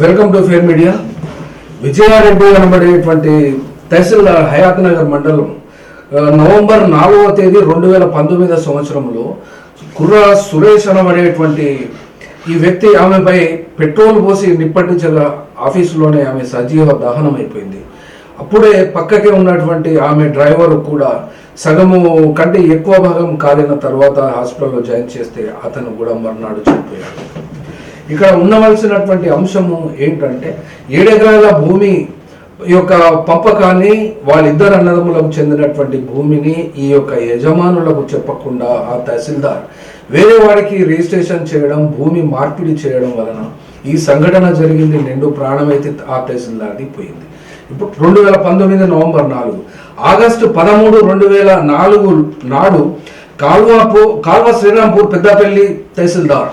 Welcome to fair media. Vijaya Reddy అనబడేటువంటి తహసీల్దార్ హయాత్ నగర్ మండలం November నాలుగవ తేదీ రెండు వేల పంతొమ్మిదవ సంవత్సరంలో కుర్ర సురేష్ అనబడేటువంటి ఈ వ్యక్తి ఆమెపై పెట్రోల్ పోసి నిప్పటించగా ఆఫీసులోనే ఆమె సజీవ దహనం అయిపోయింది అప్పుడే పక్కకే ఉన్నటువంటి ఆమె డ్రైవర్ కూడా సగము కంటే ఎక్కువ భాగం కాలిన తర్వాత హాస్పిటల్లో జాయిన్ చేస్తే అతను కూడా మర్నాడు చనిపోయాడు. ఇక్కడ ఉండవలసినటువంటి అంశము ఏంటంటే ఏడెకరాల భూమి యొక్క పంపకాన్ని వాళ్ళిద్దరు అన్నదమ్ములకు చెందినటువంటి భూమిని ఈ యొక్క యజమానులకు చెప్పకుండా ఆ తహసీల్దార్ వేరే వాడికి రిజిస్ట్రేషన్ చేయడం భూమి మార్పిడి చేయడం వలన ఈ సంఘటన జరిగింది నిండు ప్రాణమైతే ఆ తహసీల్దార్ది పోయింది. ఇప్పుడు రెండు వేల పంతొమ్మిది నవంబర్ నాలుగు ఆగస్టు పదమూడు రెండు వేల నాలుగు నాడు కాల్వాపు కాల్వ శ్రీరాంపూర్ పెద్దపల్లి తహసీల్దార్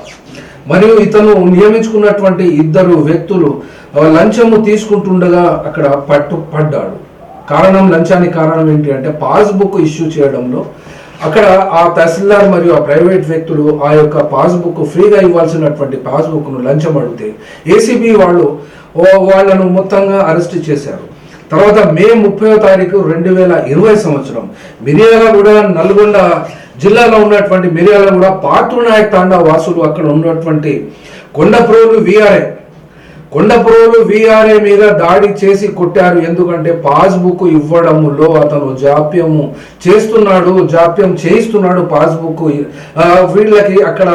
మరియు ఇతను నియమించుకున్నటువంటి ఇద్దరు వ్యక్తులు లంచము తీసుకుంటుండగా అక్కడ పట్టు పడ్డాడు. కారణం లంచానికి కారణం ఏంటి అంటే పాస్బుక్ ఇష్యూ చేయడంలో అక్కడ ఆ తహసీల్దార్ మరియు ఆ ప్రైవేట్ వ్యక్తులు ఆ యొక్క పాస్బుక్ ఫ్రీగా ఇవ్వాల్సినటువంటి పాస్బుక్ను లంచం అడిగితే ఏసీబీ వాళ్ళు వాళ్ళను మొత్తంగా అరెస్ట్ చేశారు. తర్వాత మే ముప్పై తారీఖు రెండు వేల ఇరవై సంవత్సరం మిర్యాలగూడ నల్గొండ జిల్లాలో ఉన్నటువంటి మిర్యాలగూడ పాత్రునాయక్ తాండా వాసులు అక్కడ ఉన్నటువంటి కొండప్రోలు విఆర్ఏ. కొండప్రోలు విఆర్ఏ మీద దాడి చేసి కొట్టారు. ఎందుకంటే పాస్బుక్ ఇవ్వడములో అతను జాప్యము చేస్తున్నాడు జాప్యం చేయిస్తున్నాడు పాస్బుక్. వీళ్ళకి అక్కడ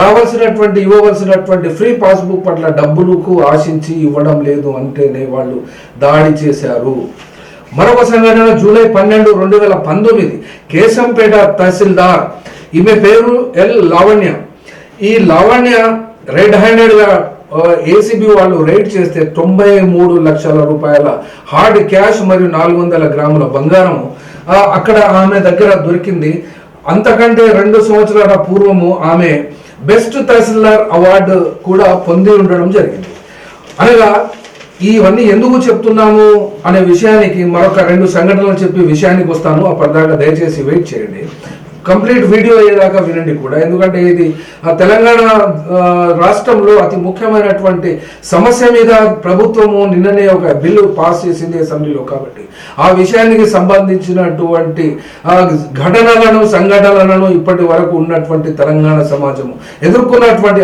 రావాల్సినటువంటి ఇవ్వవలసినటువంటి ఫ్రీ పాస్బుక్ పట్ల డబ్బులకు ఆశించి ఇవ్వడం లేదు అంటేనే వాళ్ళు దాడి చేశారు. మరొక సంఘటన జూలై పన్నెండు రెండు వేల పంతొమ్మిది. కేశంపేట తహసీల్దార్. ఈమె పేరు ఎల్ లావణ్య. ఈ లావణ్య రెడ్ హ్యాండెడ్గా ఏసీబీ వాళ్ళు రైడ్ చేస్తే తొంభై మూడు లక్షల రూపాయల హార్డ్ క్యాష్ మరియు నాలుగు వందల గ్రాముల బంగారం. అక్కడ ఆమె దగ్గర దొరికింది. అంతకంటే రెండు సంవత్సరాల పూర్వము ఆమె బెస్ట్ తహసీల్దార్ అవార్డు కూడా పొంది ఉండడం జరిగింది. అనగా ఇవన్నీ ఎందుకు చెప్తున్నాము అనే విషయానికి మరొక రెండు సంఘటనలు చెప్పి విషయానికి వస్తాను. అప్పటిదాకా దయచేసి వెయిట్ చేయండి. కంప్లీట్ వీడియో అయ్యేదాకా వినండి కూడా. ఎందుకంటే ఇది ఆ తెలంగాణ రాష్ట్రంలో అతి ముఖ్యమైనటువంటి సమస్య మీద ప్రభుత్వము నిన్ననే ఒక బిల్లు పాస్ చేసింది అసెంబ్లీలో కాబట్టి. ఆ విషయానికి సంబంధించినటువంటి ఘటనలను సంఘటనలను ఇప్పటి వరకు ఉన్నటువంటి తెలంగాణ సమాజము ఎదుర్కొన్నటువంటి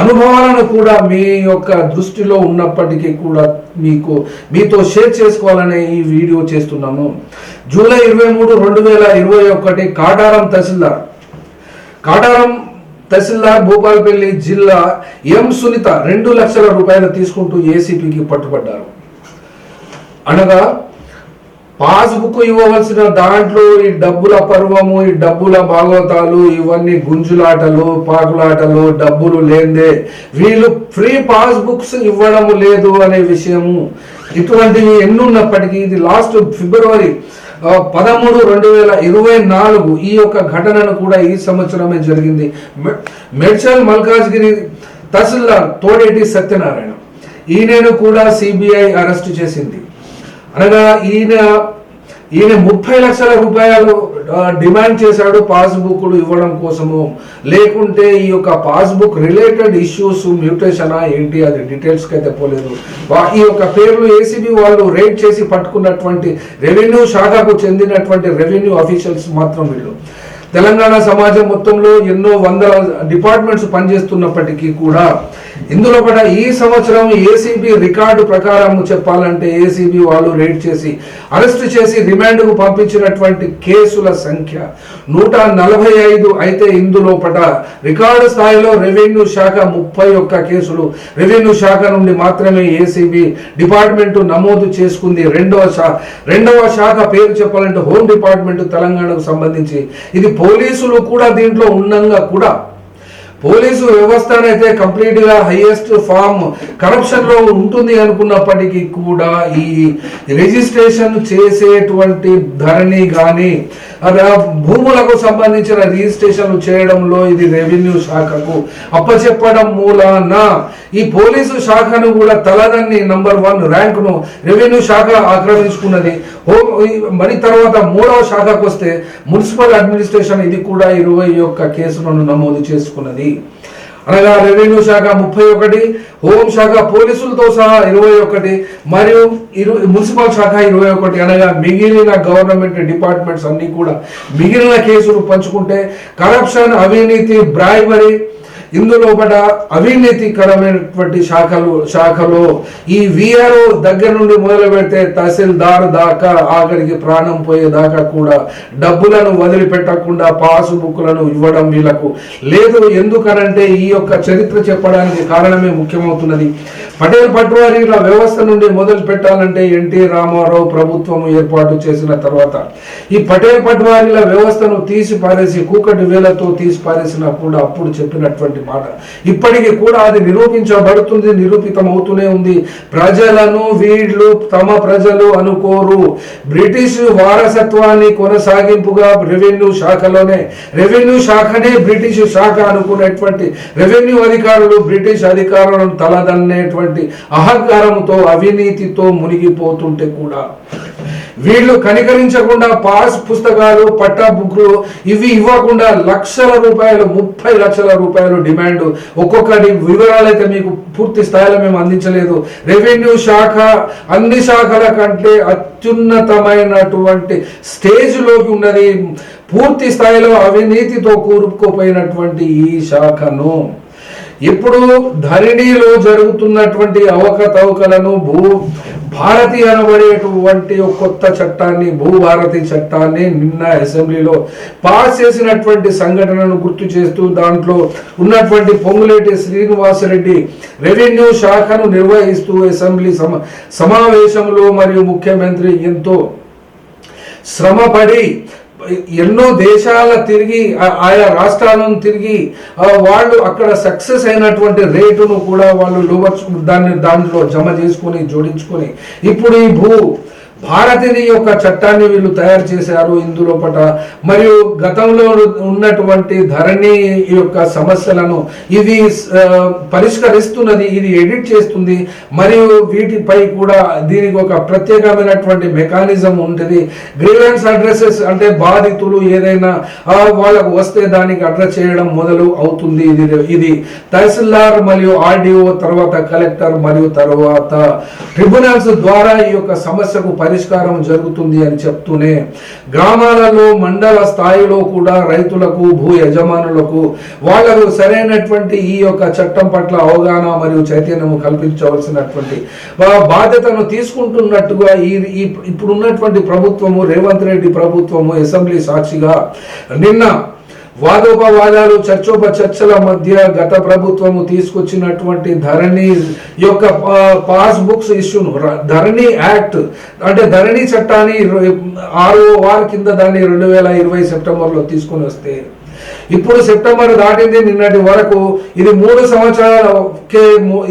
అనుభవాలను కూడా మీ యొక్క దృష్టిలో ఉన్నప్పటికీ కూడా మీకు మీతో షేర్ చేసుకోవాలనే ఈ వీడియో చేస్తున్నాము. జూలై ఇరవై మూడు రెండు వేల ఇరవై ఒకటి కాటారం తహసీల్దార్. కాటారం తహసీల్దార్ భూపాలపల్లి జిల్లా ఎం సునీత రెండు లక్షల రూపాయలు తీసుకుంటూ ఏసీపీకి పట్టుబడ్డారు. అనగా పాస్బుక్ ఇవ్వవలసిన దాంట్లో ఈ డబ్బుల పర్వము ఈ డబ్బుల భాగవతాలు ఇవన్నీ గుంజులాటలు పాకులాటలు డబ్బులు లేందే వీళ్ళు ఫ్రీ పాస్బుక్స్ ఇవ్వడం లేదు అనే విషయము. ఇటువంటివి ఎన్నున్నప్పటికీ ఇది లాస్ట్ ఫిబ్రవరి పదమూడు రెండు వేల ఇరవై నాలుగు ఈ యొక్క ఘటనను కూడా ఈ సంవత్సరమే జరిగింది. మెడ్చల్ మల్కాజ్గిరి తహసీల్దార్ తోడేటి సత్యనారాయణ. ఈయనను కూడా సిబిఐ అరెస్ట్ చేసింది. అనగా ఈయన ఈయన ముప్పై లక్షల రూపాయలు డిమాండ్ చేశాడు పాస్బుక్లు ఇవ్వడం కోసము. లేకుంటే ఈ యొక్క పాస్బుక్ రిలేటెడ్ ఇష్యూస్ మ్యూటేషనా ఏంటి అది డీటెయిల్స్కి అయితే పోలేదు. వా- ఈ యొక్క పేర్లు ఏసీబీ వాళ్ళు రేట్ చేసి పట్టుకున్నటువంటి రెవెన్యూ శాఖకు చెందినటువంటి రెవెన్యూ అఫీషియల్స్ మాత్రం వీళ్ళు. తెలంగాణ సమాజం మొత్తంలో ఎన్నో వందల డిపార్ట్మెంట్స్ పనిచేస్తున్నప్పటికీ కూడా ఇందులో కూడా ఈ సంవత్సరం ఏసీబీ రికార్డు ప్రకారం చెప్పాలంటే ఏసీబీ వాళ్ళు రేట్ చేసి అరెస్ట్ చేసి రిమాండ్కు పంపించినటువంటి కేసుల సంఖ్య నూట నలభై ఐదు అయితే ఇందులో పట రికార్డు స్థాయిలో రెవెన్యూ శాఖ ముప్పై ఒక్క కేసులు. రెవెన్యూ శాఖ నుండి మాత్రమే ఏసీబీ డిపార్ట్మెంట్ నమోదు చేసుకుంది. రెండవ శా రెండవ శాఖ పేరు చెప్పాలంటే హోమ్ డిపార్ట్మెంట్ తెలంగాణకు సంబంధించి. ఇది పోలీసులు కూడా దీంట్లో ఉన్నంగా కూడా పోలీసు వ్యవస్థనైతే కంప్లీట్గా హైయెస్ట్ ఫామ్ కరప్షన్లో ఉంటుంది అనుకున్నప్పటికీ కూడా ఈ రిజిస్ట్రేషన్ చేసేటువంటి ధరణి కానీ అది భూములకు సంబంధించిన రిజిస్ట్రేషన్ చేయడంలో ఇది రెవెన్యూ శాఖకు అప్పచెప్పడం మూలాన. ఈ పోలీసు శాఖను కూడా తలదన్ని నంబర్ వన్ ర్యాంకును రెవెన్యూ శాఖ ఆక్రమించుకున్నది. హోమ్ మరి తర్వాత మూడవ శాఖకు వస్తే మున్సిపల్ అడ్మినిస్ట్రేషన్ ఇది కూడా ఇరవై ఒక్క కేసులను నమోదు చేసుకున్నది. అనగా రెవెన్యూ శాఖ ముప్పై ఒకటి హోం శాఖ పోలీసులతో సహా ఇరవై ఒకటి మరియు ఇరు మున్సిపల్ శాఖ ఇరవై ఒకటి. అనగా మిగిలిన గవర్నమెంట్ డిపార్ట్మెంట్స్ అన్ని కూడా మిగిలిన కేసులు పంచుకుంటే కరప్షన్ అవినీతి బ్రాయిబరీ ఇందులో పడ అవినీతికరమైనటువంటి శాఖలు శాఖలో ఈ విఆర్ఓ దగ్గర నుండి మొదలు పెడితే తహసీల్దార్ దాకా ఆఖరికి ప్రాణం పోయేదాకా కూడా డబ్బులను వదిలిపెట్టకుండా పాసుబుక్లను ఇవ్వడం వీళ్ళకు లేదు. ఎందుకనంటే ఈ యొక్క చరిత్ర చెప్పడానికి కారణమే ముఖ్యమవుతున్నది. పటేల్ పట్వారీల వ్యవస్థ నుండి మొదలు పెట్టాలంటే ఎన్టీ రామారావు ప్రభుత్వం ఏర్పాటు చేసిన తర్వాత ఈ పటేల్ పట్వారీల వ్యవస్థను తీసి పారేసి కూకటి వేలతో తీసి పారేసినా కూడా అప్పుడు చెప్పినటువంటి మాట. ఇప్పటికీ కూడా అది నిరూపించబడుతుంది నిరూపితం అవుతూనే ఉంది. ప్రజలను వీళ్ళు తమ ప్రజలు అనుకోరు. బ్రిటిష్ వారసత్వాన్ని కొనసాగింపుగా రెవెన్యూ శాఖలోనే రెవెన్యూ శాఖనే బ్రిటిష్ శాఖ అనుకునేటువంటి రెవెన్యూ అధికారులు బ్రిటిష్ అధికారులను తలదన్నేటువంటి అహంకారంతో అవినీతితో మునిగిపోతుంటే కూడా. వీళ్ళు కనికరించకుండా పాస్ పుస్తకాలు పట్టా బుక్లు ఇవి ఇవ్వకుండా లక్షల రూపాయలు ముప్పై లక్షల రూపాయలు డిమాండ్. ఒక్కొక్కటి వివరాలు అయితే మీకు పూర్తి స్థాయిలో మేము అందించలేదు. రెవెన్యూ శాఖ అన్ని శాఖల కంటే అత్యున్నతమైనటువంటి స్టేజ్లోకి ఉన్నది. పూర్తి స్థాయిలో అవినీతితో కూరుకుపోయినటువంటి ఈ శాఖను. ఇప్పుడు ధరణిలో జరుగుతున్నటువంటి అవకతవకలను భూ భారతి అనబడేటువంటి కొత్త చట్టాన్ని భూభారతి చట్టాన్ని నిన్న అసెంబ్లీలో పాస్ చేసినటువంటి సంఘటనను గుర్తు చేస్తూ దాంట్లో ఉన్నటువంటి పొంగులేటి శ్రీనివాసరెడ్డి రెవెన్యూ శాఖను నిర్వహిస్తూ అసెంబ్లీ సమ సమావేశంలో మరియు ముఖ్యమంత్రి ఎంతో శ్రమపడి ఎన్నో దేశాల తిరిగి ఆయా రాష్ట్రాలను తిరిగి వాళ్ళు అక్కడ సక్సెస్ అయినటువంటి రేటును కూడా వాళ్ళు లోవర్చు దాన్ని దాంట్లో జమ చేసుకొని జోడించుకొని ఇప్పుడు ఈ భూ భారతీయ యొక్క చట్టాన్ని వీళ్ళు తయారు చేశారు ఇందులో పట మరియు గతంలో ఉన్నటువంటి ధరణి యొక్క సమస్యలను ఇది పరిష్కరిస్తున్నది ఇది ఎడిట్ చేస్తుంది. మరియు వీటిపై కూడా దీనికి ఒక ప్రత్యేకమైనటువంటి మెకానిజం ఉంటుంది. గ్రీవెన్స్ అడ్రస్సెస్ అంటే బాధితులు ఏదైనా వాళ్ళకు వస్తే దానికి అడ్రస్ చేయడం మొదలు అవుతుంది. ఇది ఇది తహసీల్దార్ మరియు ఆర్డీఓ తర్వాత కలెక్టర్ మరియు తర్వాత ట్రిబ్యునల్స్ ద్వారా ఈ యొక్క సమస్యకు పరిష్కారం జరుగుతుంది అని చెప్తూనే గ్రామాలలో మండల స్థాయిలో కూడా రైతులకు భూ యజమానులకు వాళ్ళకు సరైనటువంటి ఈ యొక్క చట్టం పట్ల అవగాహన మరియు చైతన్యము కల్పించవలసినటువంటి బాధ్యతను తీసుకుంటున్నట్టుగా ఈ- ఇప్పుడున్నటువంటి ప్రభుత్వము రేవంత్ రెడ్డి ప్రభుత్వము అసెంబ్లీ సాక్షిగా నిన్న వాదోపవాదాలు చర్చోప చర్చల మధ్య గత ప్రభుత్వము తీసుకొచ్చినటువంటి ధరణి యొక్క పాస్ బుక్స్ ఇష్యూను ధరణి యాక్ట్ అంటే ధరణి చట్టాన్ని ఆరో వారి కింద దాన్ని రెండు వేల ఇరవై సెప్టెంబర్లో తీసుకొని వస్తే ఇప్పుడు సెప్టెంబర్ దాటింది నిన్నటి వరకు ఇది మూడు సంవత్సరాల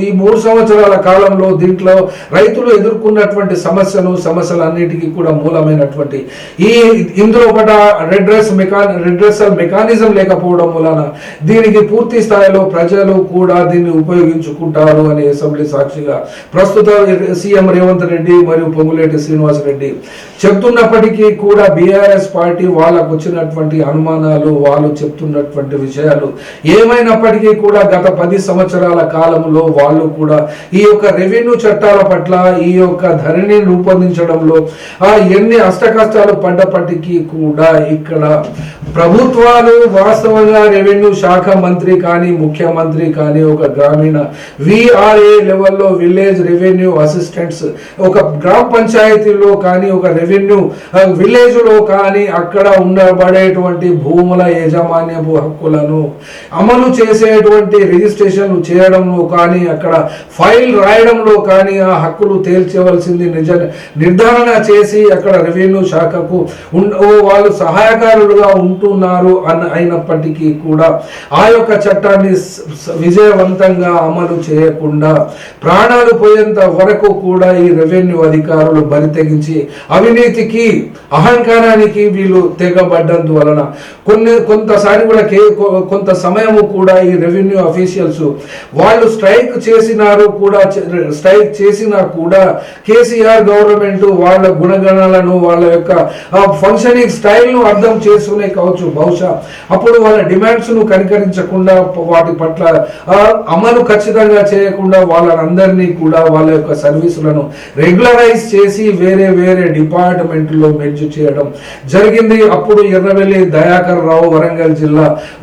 ఈ మూడు సంవత్సరాల కాలంలో దీంట్లో రైతులు ఎదుర్కొన్నటువంటి సమస్యలు సమస్యలన్నిటికీ కూడా మూలమైనటువంటి ఈ ఇందులో పట రెడ్రెస్ మెకా రెడ్రెసల్ మెకానిజం లేకపోవడం వలన దీనికి పూర్తి స్థాయిలో ప్రజలు కూడా దీన్ని ఉపయోగించుకుంటారు అని అసెంబ్లీ సాక్షిగా ప్రస్తుత సీఎం రేవంత్ రెడ్డి మరియు పొంగులేటి శ్రీనివాస్ రెడ్డి చెప్తున్నప్పటికీ కూడా బీఆర్ఎస్ పార్టీ వాళ్ళకు వచ్చినటువంటి అనుమానాలు వాళ్ళు చెప్తున్నటువంటి విషయాలు. ఏమైనప్పటికీ కూడా గత పది సంవత్సరాల కాలంలో వాళ్ళు కూడా ఈ యొక్క రెవెన్యూ చట్టాల పట్ల ఈ యొక్క ధరణి రూపొందించడంలో ఆ ఎన్ని అష్టకష్టాలు పడ్డప్పటికీ కూడా ఇక్కడ ప్రభుత్వాలు వాస్తవంగా రెవెన్యూ శాఖ మంత్రి కానీ ముఖ్యమంత్రి కానీ ఒక గ్రామీణ విఆర్ఏ లెవెల్లో విలేజ్ రెవెన్యూ అసిస్టెంట్స్ ఒక గ్రామ పంచాయతీలో కానీ ఒక రెవెన్యూ విలేజ్లో కానీ అక్కడ ఉండబడేటువంటి భూముల యాజమాన్యపు హక్కులను అమలు చేసేటువంటి రిజిస్ట్రేషన్ చేయడంలో కానీ అక్కడ ఫైల్ రాయడంలో కానీ ఆ హక్కులు తేల్చవలసింది నిజ నిర్ధారణ చేసి అక్కడ రెవెన్యూ శాఖకు వాళ్ళు సహాయకారులుగా ఉంటున్నారు అని అయినప్పటికీ కూడా ఆ యొక్క చట్టాన్ని విజయవంతంగా అమలు చేయకుండా ప్రాణాలు పోయేంత వరకు కూడా ఈ రెవెన్యూ అధికారులు బరితెగించి అవినీతికి అహంకారానికి వీళ్ళు తెగబడ్డందు వలన కొన్ని కొంతసారి దానికి కూడా కే కొంత సమయము కూడా ఈ రెవెన్యూ అఫీషియల్స్ వాళ్ళు స్ట్రైక్ చేసినారు కూడా స్ట్రైక్ చేసినా కూడా కేసీఆర్ గవర్నమెంట్ వాళ్ళ గుణగణాలను వాళ్ళ యొక్క ఫంక్షనింగ్ స్టైల్ను అర్థం చేసుకునే కావచ్చు. బహుశా అప్పుడు వాళ్ళ డిమాండ్స్ను కనికరించకుండా వాటి పట్ల అమలు ఖచ్చితంగా చేయకుండా వాళ్ళందరినీ కూడా వాళ్ళ యొక్క సర్వీసులను రెగ్యులరైజ్ చేసి వేరే వేరే డిపార్ట్మెంట్లో మెర్జ్ చేయడం జరిగింది. అప్పుడు ఎర్రవెల్లి దయాకర్ రావు వరంగల్ జిల్లా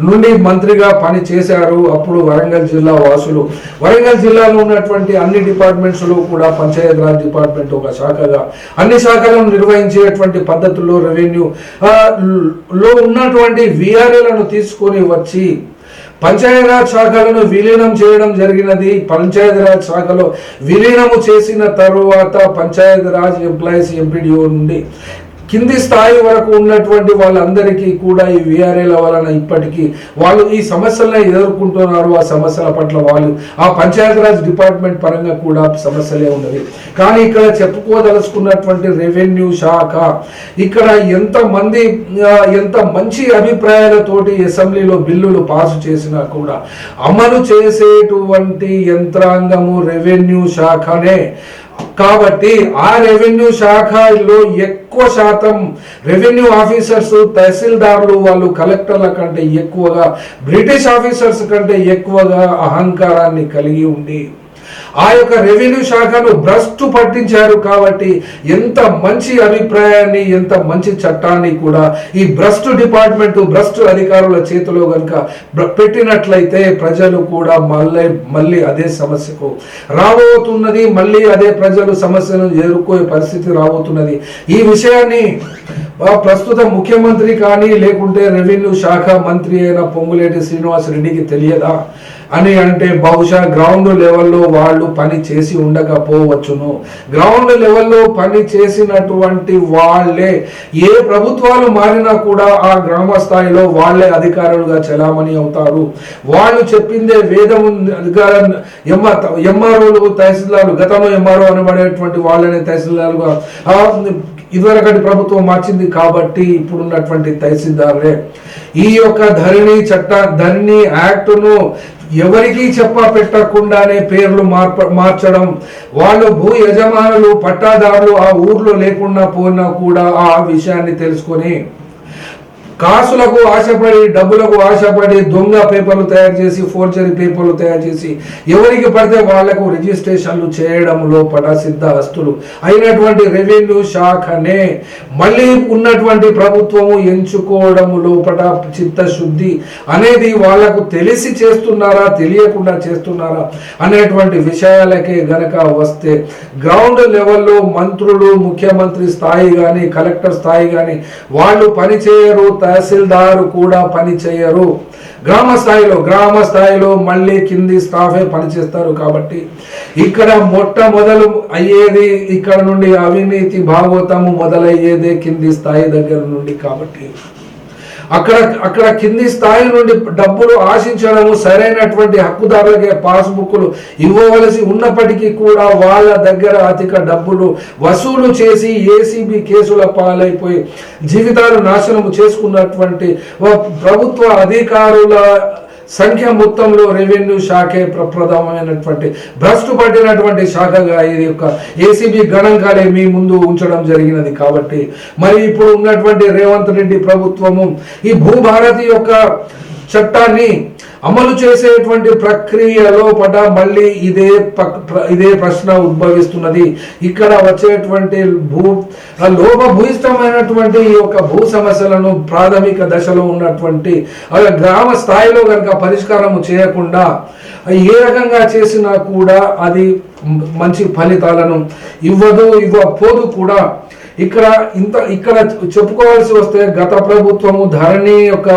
నుండి మంత్రిగా పని చేశారు అప్పుడు వరంగల్ జిల్లా వాసులు. వరంగల్ జిల్లాలో ఉన్నటువంటి అన్ని డిపార్ట్మెంట్స్లో కూడా పంచాయత్ రాజ్ డిపార్ట్మెంట్ ఒక శాఖగా. అన్ని శాఖలను నిర్వహించేటువంటి పద్ధతుల్లో రెవెన్యూ లో ఉన్నటువంటి విఆర్ఏలను తీసుకొని వచ్చి పంచాయతీరాజ్ శాఖలను విలీనం చేయడం జరిగినది. పంచాయతీరాజ్ శాఖలో విలీనము చేసిన తరువాత పంచాయతీరాజ్ ఎంప్లాయీస్ ఎంపీడీఓ నుండి. కింది స్థాయి వరకు ఉన్నటువంటి వాళ్ళందరికీ కూడా ఈ విఆర్ఏల వలన ఇప్పటికీ వాళ్ళు ఈ సమస్యలను ఎదుర్కొంటున్నారు. ఆ సమస్యల పట్ల వాళ్ళు ఆ పంచాయతీరాజ్ డిపార్ట్మెంట్ పరంగా కూడా సమస్యలే ఉన్నది కానీ ఇక్కడ చెప్పుకోదలుచుకున్నటువంటి రెవెన్యూ శాఖ ఇక్కడ ఎంతమంది ఎంత మంచి అభిప్రాయాలతోటి అసెంబ్లీలో బిల్లులు పాసు చేసినా కూడా అమలు చేసేటువంటి యంత్రాంగము రెవెన్యూ శాఖనే. కాబట్టి ఆ రెవెన్యూ శాఖలో ఎక్కువ శాతం రెవెన్యూ ఆఫీసర్స్ తహసీల్దారులు వాళ్ళు కలెక్టర్ల కంటే ఎక్కువగా బ్రిటిష్ ఆఫీసర్స్ కంటే ఎక్కువగా అహంకారాన్ని కలిగి ఉండి ఆ యొక్క రెవెన్యూ శాఖను భ్రష్టు పట్టించారు కాబట్టి ఎంత మంచి అభిప్రాయాన్ని ఎంత మంచి చట్టాన్ని కూడా ఈ భ్రష్టు డిపార్ట్మెంట్ భ్రష్టు అధికారుల చేతిలో కనుక పెట్టినట్లయితే ప్రజలు కూడా మళ్ళీ మళ్ళీ అదే సమస్యకు రాబోతున్నది మళ్ళీ అదే ప్రజలు సమస్యను ఎదుర్కొనే పరిస్థితి రాబోతున్నది. ఈ విషయాన్ని ప్రస్తుత ముఖ్యమంత్రి కానీ లేకుంటే రెవెన్యూ శాఖ మంత్రి అయిన పొంగులేటి శ్రీనివాస్ రెడ్డికి తెలియదా? అని అంటే బహుశా గ్రౌండ్ లెవెల్లో వాళ్ళు పని చేసి ఉండకపోవచ్చును. గ్రౌండ్ లెవెల్లో పని చేసినటువంటి వాళ్ళే ఏ ప్రభుత్వాలు మారినా కూడా ఆ గ్రామ స్థాయిలో వాళ్ళే అధికారులుగా చలామణి అవుతారు. వాళ్ళు చెప్పిందే వేదం ఎంఆర్ఓలు తహసీల్దార్లు గతంలో ఎంఆర్ఓ అనబడేటువంటి వాళ్ళని తహసీల్దార్లుగా ఇదివరకటి ప్రభుత్వం మార్చింది కాబట్టి ఇప్పుడున్నటువంటి తహసీల్దారులే. ఈ యొక్క ధరణి చట్ట ధరణి యాక్టును ఎవరికీ చెప్ప పెట్టకుండానే పేర్లు మార్ప మార్చడం వాళ్ళు భూ యజమానులు పట్టాదారులు ఆ ఊర్లో లేకుండా పోయినా కూడా ఆ విషయాన్ని తెలుసుకొని కాసులకు ఆశపడి డబ్బులకు ఆశపడి దొంగ పేపర్లు తయారు చేసి ఫోర్జరీ పేపర్లు తయారు చేసి ఎవరికి పడితే వాళ్ళకు రిజిస్ట్రేషన్లు చేయడంలో పటసిద్ధ ఆస్తులు అయినటువంటి రెవెన్యూ శాఖనే. మళ్ళీ ఉన్నటువంటి ప్రభుత్వము ఎంచుకోవడం లోపల చిత్తశుద్ధి అనేది వాళ్ళకు తెలిసి చేస్తున్నారా తెలియకుండా చేస్తున్నారా అనేటువంటి విషయాలకే గనక వస్తే గ్రౌండ్ లెవెల్లో మంత్రులు ముఖ్యమంత్రి స్థాయి కానీ కలెక్టర్ స్థాయి కానీ వాళ్ళు పనిచేయరు తహసీల్దారు కూడా పని చేయరు. గ్రామ స్థాయిలో గ్రామ స్థాయిలో మళ్ళీ కింది స్టాఫే పనిచేస్తారు కాబట్టి ఇక్కడ మొట్టమొదలు అయ్యేది ఇక్కడ నుండి అవినీతి భాగవతము మొదలయ్యేదే కింది స్థాయి దగ్గర నుండి కాబట్టి అక్కడ అక్కడ కింది స్థాయి నుండి డబ్బులు ఆశించడము సరైనటువంటి హక్కుదారులకే పాస్బుక్లు ఇవ్వవలసి ఉన్నప్పటికీ కూడా వాళ్ళ దగ్గర అధిక డబ్బులు వసూలు చేసి ఏసీబీ కేసుల పాలైపోయి జీవితాలు నాశనము చేసుకున్నటువంటి ప్రభుత్వ అధికారుల సంఖ్య మొత్తంలో రెవెన్యూ శాఖే ప్రప్రథమైనటువంటి భ్రష్టు పట్టినటువంటి శాఖగా ఇది యొక్క ఏసీబీ గణాంకాలే మీ ముందు ఉంచడం జరిగినది కాబట్టి మరి ఇప్పుడు ఉన్నటువంటి రేవంత్ రెడ్డి ప్రభుత్వము ఈ భూభారతి యొక్క చట్టాన్ని అమలు చేసేటువంటి ప్రక్రియలో పట మళ్ళీ ఇదే ప్ర- ఇదే ప్రశ్న ఉద్భవిస్తున్నది. ఇక్కడ వచ్చేటువంటి భూ లోప భూయిష్టమైనటువంటి ఈ యొక్క భూ సమస్యలను ప్రాథమిక దశలో ఉన్నటువంటి గ్రామ స్థాయిలో కనుక పరిష్కారం చేయకుండా ఏ రకంగా చేసినా కూడా అది మంచి ఫలితాలను ఇవ్వదు ఇవ్వకపోదు కూడా ఇక్కడ ఇంత ఇక్కడ చెప్పుకోవాల్సి వస్తే గత ప్రభుత్వము ధరణి యొక్క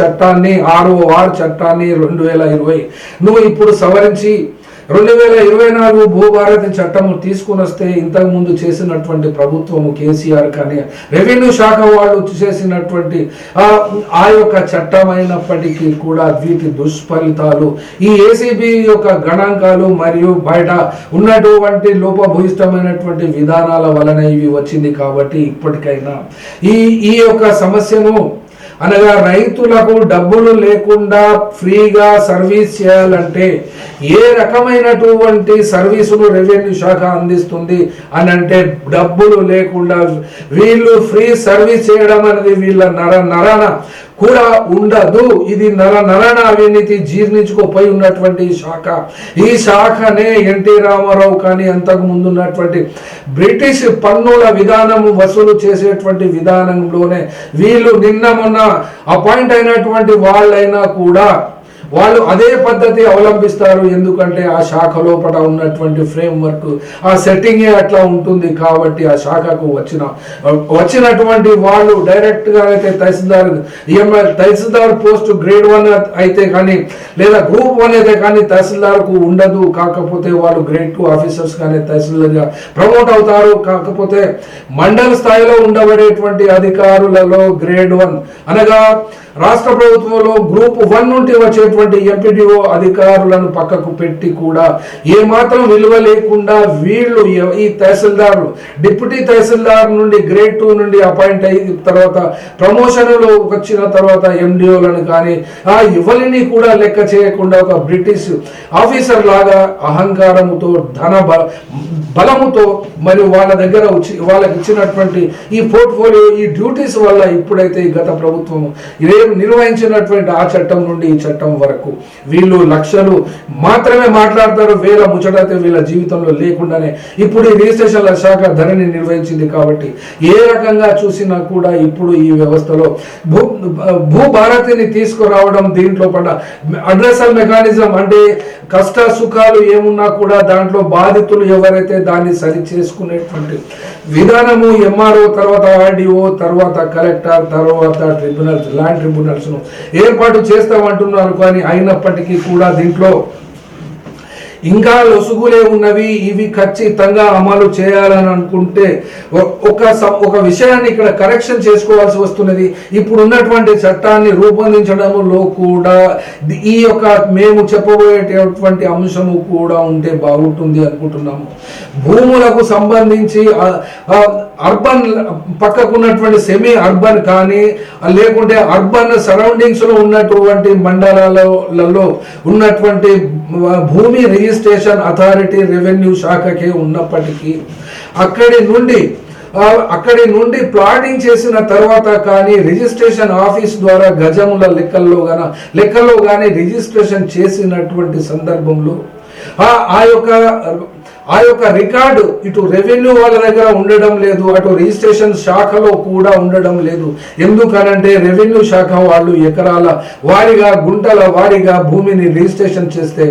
చట్టాన్ని ఆరు ఆరు చట్టాన్ని రెండు వేల ఇరవై నువ్వు ఇప్పుడు సవరించి రెండు వేల ఇరవై నాలుగు భూభారతి చట్టము తీసుకుని వస్తే ఇంతకు ముందు చేసినటువంటి ప్రభుత్వము కేసీఆర్ కానీ రెవెన్యూ శాఖ వాళ్ళు చేసినటువంటి ఆ ఆ యొక్క చట్టమైనప్పటికీ కూడా వీటి దుష్ఫలితాలు ఈ ఏసీబీ యొక్క గణాంకాలు మరియు బయట ఉన్నటువంటి లోపభూయిష్టమైనటువంటి విధానాల వలన ఇవి వచ్చింది కాబట్టి ఇప్పటికైనా. ఈ ఈ యొక్క సమస్యను అనగా రైతులకు డబ్బులు లేకుండా ఫ్రీగా సర్వీస్ చేయాలంటే ఏ రకమైనటువంటి సర్వీసులు రెవెన్యూ శాఖ అందిస్తుంది అని అంటే డబ్బులు లేకుండా వీళ్ళు ఫ్రీ సర్వీస్ చేయడం అనేది వీళ్ళ నర నరన కూడా ఉండదు. ఇది నర నరణ అవినీతి జీర్ణించుకోపోయి ఉన్నటువంటి శాఖ. ఈ శాఖనే ఎన్టీ రామారావు కానీ అంతకు ముందు ఉన్నటువంటి బ్రిటిష్ పన్నుల విధానము వసూలు చేసేటువంటి విధానంలోనే వీళ్ళు నిన్న మొన్న అపాయింట్ అయినటువంటి వాళ్ళైనా కూడా వాళ్ళు అదే పద్ధతి అవలంబిస్తారు. ఎందుకంటే ఆ శాఖ లోపల ఉన్నటువంటి ఫ్రేమ్ వర్క్ ఆ సెట్టింగే అట్లా ఉంటుంది కాబట్టి ఆ శాఖకు వచ్చిన వచ్చినటువంటి వాళ్ళు డైరెక్ట్గా అయితే tahsildar EMI tahsildar post grade one అయితే కానీ లేదా గ్రూప్ వన్ అయితే కానీ తహసీల్దార్కు ఉండదు. కాకపోతే వాళ్ళు గ్రేడ్ టూ ఆఫీసర్స్ కానీ తహసీల్దార్గా ప్రమోట్ అవుతారు. కాకపోతే మండల స్థాయిలో ఉండబడేటువంటి అధికారులలో గ్రేడ్ వన్ అనగా రాష్ట్ర ప్రభుత్వంలో గ్రూప్ వన్ నుండి వచ్చేటువంటి ఎంపీడీఓ అధికారులను పక్కకు పెట్టి కూడా ఏమాత్రం విలువ లేకుండా వీళ్ళు ఈ తహసీల్దార్లు డిప్యూటీ తహసీల్దార్ నుండి గ్రేడ్ టూ నుండి అపాయింట్ అయిన తర్వాత ప్రమోషన్లో వచ్చిన తర్వాత ఎండిఓలను కానీ ఆ ఎవరిని కూడా లెక్క చేయకుండా ఒక బ్రిటిష్ ఆఫీసర్ లాగా అహంకారముతో ధన బలముతో మరియు వాళ్ళ దగ్గర వచ్చి వాళ్ళకి ఇచ్చినటువంటి ఈ పోర్ట్ఫోలియో ఈ డ్యూటీస్ వల్ల ఇప్పుడైతే గత ప్రభుత్వం ఇదే నిర్వహించినటువంటి ఆ చట్టం నుండి ఈ చట్టం వరకు. వీళ్ళు లక్షలు మాత్రమే మాట్లాడతారు వేల ముచ్చటైతే వీళ్ళ జీవితంలో లేకుండానే. ఇప్పుడు ఈ రిజిస్ట్రేషన్ల శాఖ ధరని నిర్వహించింది కాబట్టి ఏ రకంగా చూసినా కూడా ఇప్పుడు ఈ వ్యవస్థలో భూ భూ భారతిని తీసుకురావడం దీంట్లో పడ్డ అడ్రసల్ మెకానిజం అంటే కష్ట సుఖాలు ఏమున్నా కూడా దాంట్లో బాధితులు ఎవరైతే దాన్ని సరి చేసుకునేటువంటి విధానము ఎంఆర్ఓ తర్వాత ఆర్డీఓ తర్వాత కలెక్టర్ తర్వాత ట్రిబ్యునల్స్ లాంటి ట్రిబ్యునల్స్ ఏర్పాటు చేస్తామంటున్నారు కానీ అయినప్పటికీ కూడా దీంట్లో ఇంకా లొసుగులే ఉన్నవి ఇవి ఖచ్చితంగా అమలు చేయాలని అనుకుంటే ఒ- ఒక ఒక విషయాన్ని ఇక్కడ కరెక్షన్ చేసుకోవాల్సి వస్తున్నది. ఇప్పుడు ఉన్నటువంటి చట్టాన్ని రూపొందించడంలో కూడా ఈ యొక్క మేము చెప్పబోయేటటువంటి అంశము కూడా ఉంటే బాగుంటుంది అనుకుంటున్నాము. భూములకు సంబంధించి అర్బన్ పక్కకున్నటువంటి సెమీ అర్బన్ కానీ లేకుంటే అర్బన్ సరౌండింగ్స్లో ఉన్నటువంటి మండలాలలో ఉన్నటువంటి భూమి రిజిస్ట్రేషన్ స్టేషన్ అథారిటీ రెవెన్యూ శాఖకే ఉన్నప్పటికీ అక్కడి నుండి అక్కడి నుండి ప్లాటింగ్ చేసిన తర్వాత కానీ రిజిస్ట్రేషన్ ఆఫీస్ ద్వారా గజముల లెక్కల్లో గాన లెక్కల్లో కానీ రిజిస్ట్రేషన్ చేసినటువంటి సందర్భంలో ఆ ఆ యొక్క ఆ యొక్క రికార్డు ఇటు రెవెన్యూ వాళ్ళ దగ్గర ఉండడం లేదు అటు రిజిస్ట్రేషన్ శాఖలో కూడా ఉండడం లేదు. ఎందుకనంటే రెవెన్యూ శాఖ వాళ్ళు ఎకరాల వారిగా గుంటల వారిగా భూమిని రిజిస్ట్రేషన్ చేస్తే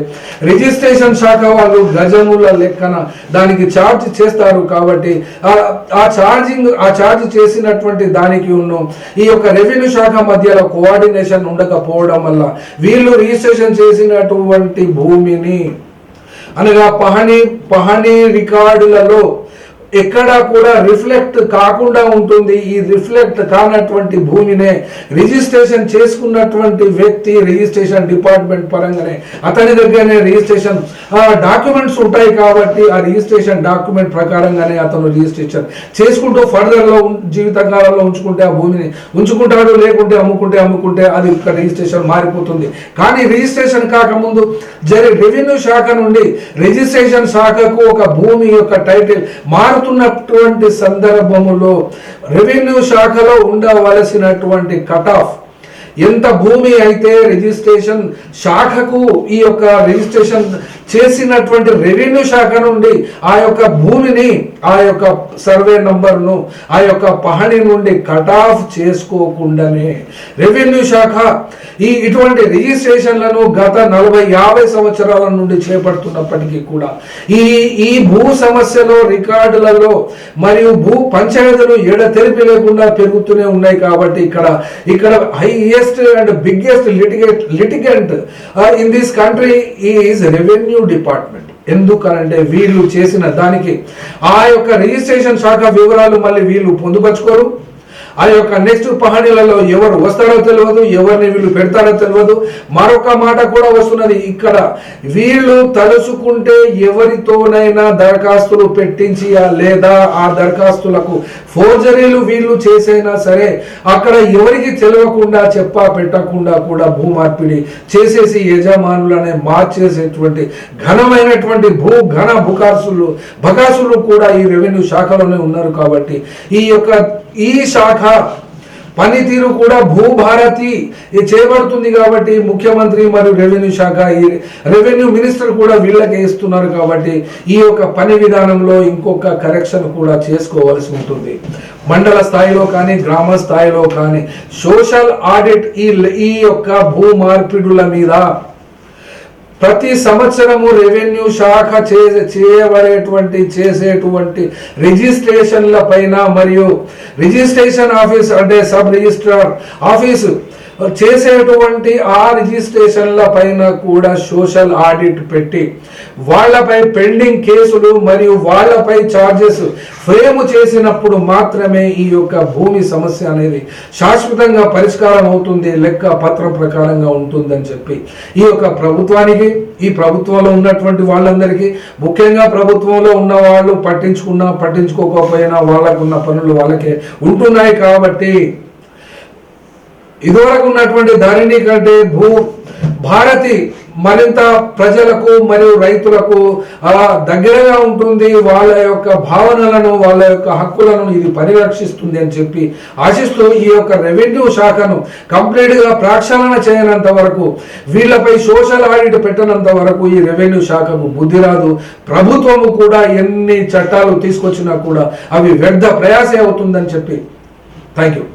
రిజిస్ట్రేషన్ శాఖ వాళ్ళు గజముల లెక్కన దానికి ఛార్జ్ చేస్తారు కాబట్టి ఆ- ఆ ఛార్జింగ్ ఆ ఛార్జ్ చేసినటువంటి దానికి ఉన్న ఈ యొక్క రెవెన్యూ శాఖ మధ్యలో కోఆర్డినేషన్ ఉండకపోవడం వల్ల వీళ్ళు రిజిస్ట్రేషన్ చేసినటువంటి భూమిని అనగా పహణి పహణి రికార్డులలో ఎక్కడా కూడా రిఫ్లెక్ట్ కాకుండా ఉంటుంది. ఈ రిఫ్లెక్ట్ కానటువంటి భూమినే రిజిస్ట్రేషన్ చేసుకున్నటువంటి వ్యక్తి రిజిస్ట్రేషన్ డిపార్ట్మెంట్ పరంగానే అతని దగ్గరనే రిజిస్ట్రేషన్ డాక్యుమెంట్స్ ఉంటాయి కాబట్టి ఆ రిజిస్ట్రేషన్ డాక్యుమెంట్ ప్రకారంగానే అతను రిజిస్ట్రేషన్ చేసుకుంటూ ఫర్దర్లో జీవితకాలంలో ఉంచుకుంటే ఆ భూమిని ఉంచుకుంటాడు లేకుంటే అమ్ముకుంటే అమ్ముకుంటే అది ఒక రిజిస్ట్రేషన్ మారిపోతుంది. కానీ రిజిస్ట్రేషన్ కాకముందు జరి రెవెన్యూ శాఖ నుండి రిజిస్ట్రేషన్ శాఖకు ఒక భూమి యొక్క టైటిల్ మారుతున్నటువంటి సందర్భములో రెవెన్యూ శాఖలో ఉండవలసినటువంటి కట్ ఆఫ్ ఎంత భూమి అయితే రిజిస్ట్రేషన్ శాఖకు ఈ యొక్క రిజిస్ట్రేషన్ చేసినటువంటి రెవెన్యూ శాఖ నుండి ఆ యొక్క భూమిని ఆ యొక్క సర్వే నంబర్ను ఆ యొక్క పహణి నుండి కట్ ఆఫ్ చేసుకోకుండానే రెవెన్యూ శాఖ ఈ ఇటువంటి రిజిస్ట్రేషన్లను గత నలభై యాభై సంవత్సరాల నుండి చేపడుతున్నప్పటికీ కూడా ఈ ఈ భూ సమస్యలో రికార్డులలో మరియు భూ పంచాయతీలు ఎడతెరిపి లేకుండా పెరుగుతూనే ఉన్నాయి కాబట్టి ఇక్కడ ఇక్కడ highest and biggest litigate litigant in this country is revenue department ఎందుకనంటే వీళ్ళు చేసిన దానికి ఆ యొక్క రిజిస్ట్రేషన్ శాఖ వివరాలు మళ్ళీ వీళ్ళు పొందుపరుచుకోరు. ఆ యొక్క నెక్స్ట్ పహాడీలలో ఎవరు వస్తారో తెలియదు ఎవరిని వీళ్ళు పెడతారో తెలియదు మరొక మాట కూడా వస్తున్నది ఇక్కడ. వీళ్ళు తలుచుకుంటే ఎవరితోనైనా దరఖాస్తులు పెట్టించియా లేదా? ఆ దరఖాస్తులకు ఫోర్జరీలు వీళ్ళు చేసైనా సరే అక్కడ ఎవరికి తెలియకుండా చెప్పా పెట్టకుండా కూడా భూమార్పిడి చేసేసి యజమానులనే మార్చేసేటువంటి ఘనమైనటువంటి భూ ఘన బుకాసులు బకాసులు కూడా ఈ రెవెన్యూ శాఖలోనే ఉన్నారు కాబట్టి ఈ యొక్క ఈ శాఖ పనితీరు కూడా భూభారతి చేయబడుతుంది కాబట్టి ముఖ్యమంత్రి మరియు రెవెన్యూ శాఖ ఈ రెవెన్యూ మినిస్టర్ కూడా వీళ్ళకే ఇస్తున్నారు కాబట్టి ఈ యొక్క పని విధానంలో ఇంకొక కరెక్షన్ కూడా చేసుకోవాల్సి ఉంటుంది. మండల స్థాయిలో కానీ గ్రామ స్థాయిలో కానీ సోషల్ ఆడిట్ ఈ ఈ యొక్క భూ మార్పిడుల మీద ప్రతి సంవత్సరము రెవెన్యూ శాఖ చే చేయబడేటువంటి చేసేటువంటి రిజిస్ట్రేషన్ల పైన మరియు రిజిస్ట్రేషన్ ఆఫీస్ అంటే సబ్ రిజిస్ట్రార్ ఆఫీసు చేసేటువంటి ఆ రిజిస్ట్రేషన్ల పైన కూడా సోషల్ ఆడిట్ పెట్టి వాళ్ళపై పెండింగ్ కేసులు మరియు వాళ్ళపై చార్జెస్ ఫ్రేమ్ చేసినప్పుడు మాత్రమే ఈ యొక్క భూమి సమస్య అనేది శాశ్వతంగా పరిష్కారం అవుతుంది లెక్క పత్రం ప్రకారంగా ఉంటుందని చెప్పి ఈ యొక్క ప్రభుత్వానికి ఈ ప్రభుత్వంలో ఉన్నటువంటి వాళ్ళందరికీ ముఖ్యంగా ప్రభుత్వంలో ఉన్న వాళ్ళు పట్టించుకున్నా పట్టించుకోకపోయినా వాళ్ళకున్న పనులు వాళ్ళకే ఉంటున్నాయి కాబట్టి ఇదివరకు ఉన్నటువంటి దానిని కంటే భూ భారతి మరింత ప్రజలకు మరియు రైతులకు అలా దగ్గరగా ఉంటుంది. వాళ్ళ యొక్క భావనలను వాళ్ళ యొక్క హక్కులను ఇది పరిరక్షిస్తుంది అని చెప్పి ఆశిస్తూ ఈ యొక్క రెవెన్యూ శాఖను కంప్లీట్గా ప్రక్షాళన చేయనంత వరకు వీళ్ళపై సోషల్ ఆడిట్ పెట్టనంత వరకు ఈ రెవెన్యూ శాఖకు బుద్ధి రాదు. ప్రభుత్వము కూడా ఎన్ని చట్టాలు తీసుకొచ్చినా కూడా అవి వ్యర్థ ప్రయాసే అవుతుందని చెప్పి. Thank you